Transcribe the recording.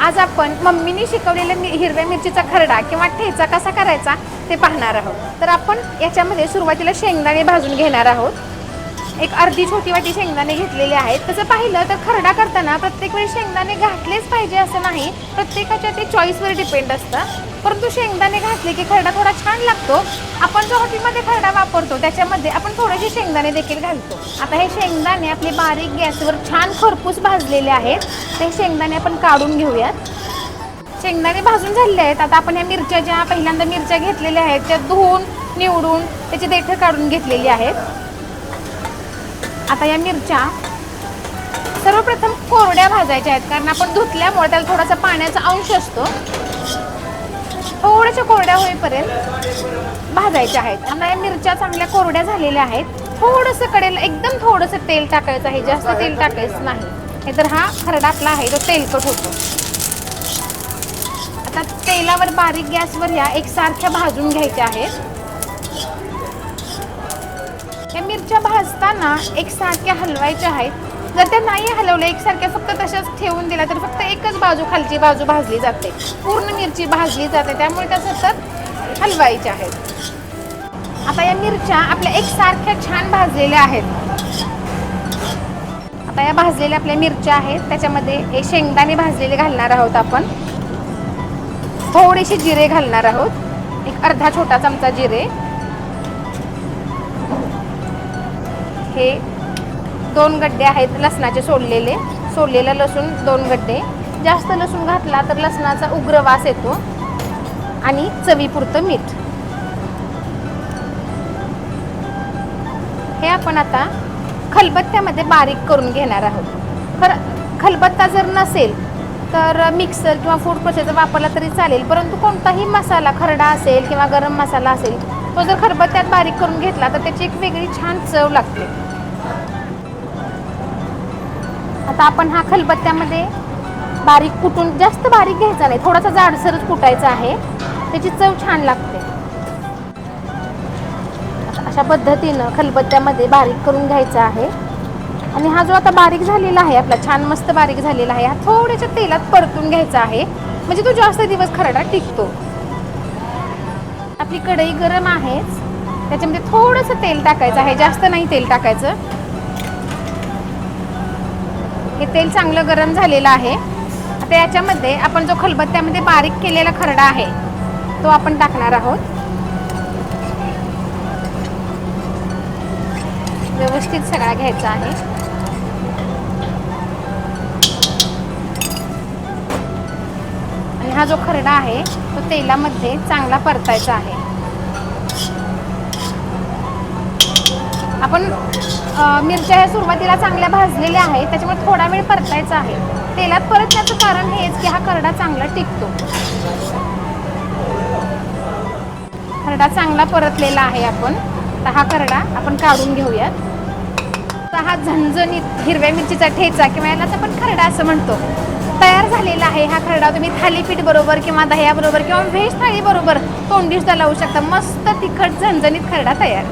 आज आपण मम्मीने शिकवलेल्या मी हिरव्या मिरचीचा खरडा किंवा ठेचा कसा करायचा ते पाहणार आहोत. तर आपण याच्यामध्ये सुरुवातीला शेंगदाणे भाजून घेणार आहोत. एक अर्धी छोटी वाटी शेंगदाणे घेतलेले आहेत. तसं पाहिलं तर खरडा करताना प्रत्येक वेळी शेंगदाणे घातलेच पाहिजे असं नाही. प्रत्येकाच्या ते चॉईसवर डिपेंड असतं. परंतु शेंगदाणे घातले की खरडा थोडा छान लागतो. आपण जो हॉटेलमध्ये खरडा वापरतो त्याच्यामध्ये आपण थोडेसे शेंगदाणे देखील घालतो. आता हे शेंगदाणे आपले बारीक गॅसवर छान खरपूस भाजलेले आहेत. ते शेंगदाणे आपण काढून घेऊयात. शेंगदाणे भाजून झालेले आहेत. आता आपण या मिरच्या ज्या पहिल्यांदा मिरच्या घेतलेल्या आहेत त्या धुवून निवडून त्याची देठं काढून घेतलेली आहेत. आता या मिरच्या सर्वप्रथम कोरड्या भाजायच्या आहेत कारण आपण धुतल्यामुळे त्याला थोडासा पाण्याचा अंश असतो. थोड्याशा कोरड्या होईपर्यंत भाजायच्या आहेत. आणि मिरच्या चांगल्या कोरड्या झालेल्या आहेत. थोडंसं कडेल एकदम थोडंसं तेल टाकायचं आहे. जास्त तेल टाकायचं नाही. नाहीतर हा खरडा आपला आहे तो तेलकट होतो. आता तेलावर बारीक गॅसवर ह्या एकसारख्या भाजून घ्यायच्या आहेत. या मिरच्या भाजताना एकसारख्या हलवायच्या आहेत. जर त्या नाही हलवल्या एकसारख्या फक्त तशाच ठेवून दिल्या तर फक्त एकच बाजू खालची बाजू भाजली जाते. पूर्ण मिरची भाजली जाते त्यामुळे त्या सतत हलवायच्या आहेत. आता या मिरच्या आपल्या एकसारख्या छान भाजलेल्या आहेत. आता या भाजलेल्या आपल्या मिरच्या आहेत त्याच्यामध्ये हे शेंगदाणे भाजलेले घालणार आहोत आपण. थोडेसे जिरे घालणार आहोत. एक अर्धा छोटा चमचा जिरे. हे दोन गड्डे आहेत लसणाचे सोडलेले सोडलेलं लसूण दोन गड्डे. जास्त लसूण घातला तर लसणाचा उग्र वास येतो आणि चवीपुरतं मीठ. हे आपण आता खलबत्त्यामध्ये बारीक करून घेणार आहोत. खर खलबत्ता जर नसेल तर मिक्सर किंवा फूड प्रोसेसर वापरला तरी चालेल. परंतु कोणताही मसाला खरडा असेल किंवा गरम मसाला असेल तो जर खलबत्त्यात बारीक करून घेतला तर त्याची एक वेगळी छान चव लागते. आता आपण हा खलबत्त्यामध्ये बारीक कुटून जास्त बारीक घ्यायचा नाही. थोडासा जाडसरच कुटायचा आहे. त्याची चव छान लागते. अशा पद्धतीनं खलबत्त्यामध्ये बारीक करून घ्यायचा आहे. आणि हा जो आता बारीक झालेला आहे आपला छान मस्त बारीक झालेला आहे हा थोड्याशा तेलात परतून घ्यायचा आहे. म्हणजे तो जास्त दिवस खरडा टिकतो. आपली कढई गरम आहेच. त्याच्यामध्ये थोडंसं तेल टाकायचं आहे. जास्त नाही तेल टाकायचं. हे तेल चांगलं गरम झालेलं आहे. आता याच्यामध्ये आपण जो खलबत्त्यामध्ये बारीक केलेला खरडा आहे तो आपण टाकणार आहोत. व्यवस्थित सगळा घ्यायचा आहे. आणि हा जो खरडा आहे तो तेलामध्ये चांगला परतायचा आहे. आपण मिरच्या ह्या सुरुवातीला चांगल्या भाजलेल्या आहेत त्याच्यामुळे थोडा वेळ परतायचा आहे. तेलात परतण्याचं कारण हेच की हा खरडा चांगला टिकतो. खरडा चांगला परतलेला आहे आपण. तर हा खरडा आपण काढून घेऊयात. तर हा झणझणीत हिरव्या मिरचीचा ठेचा किंवा यालाच आपण खरडा असं म्हणतो. तयार झालेला आहे हा खरडा. तुम्ही थालीपीठ बरोबर किंवा दह्याबरोबर किंवा व्हेज थाळी बरोबर लावू शकता. मस्त तिखट झणझणीत खरडा तयार.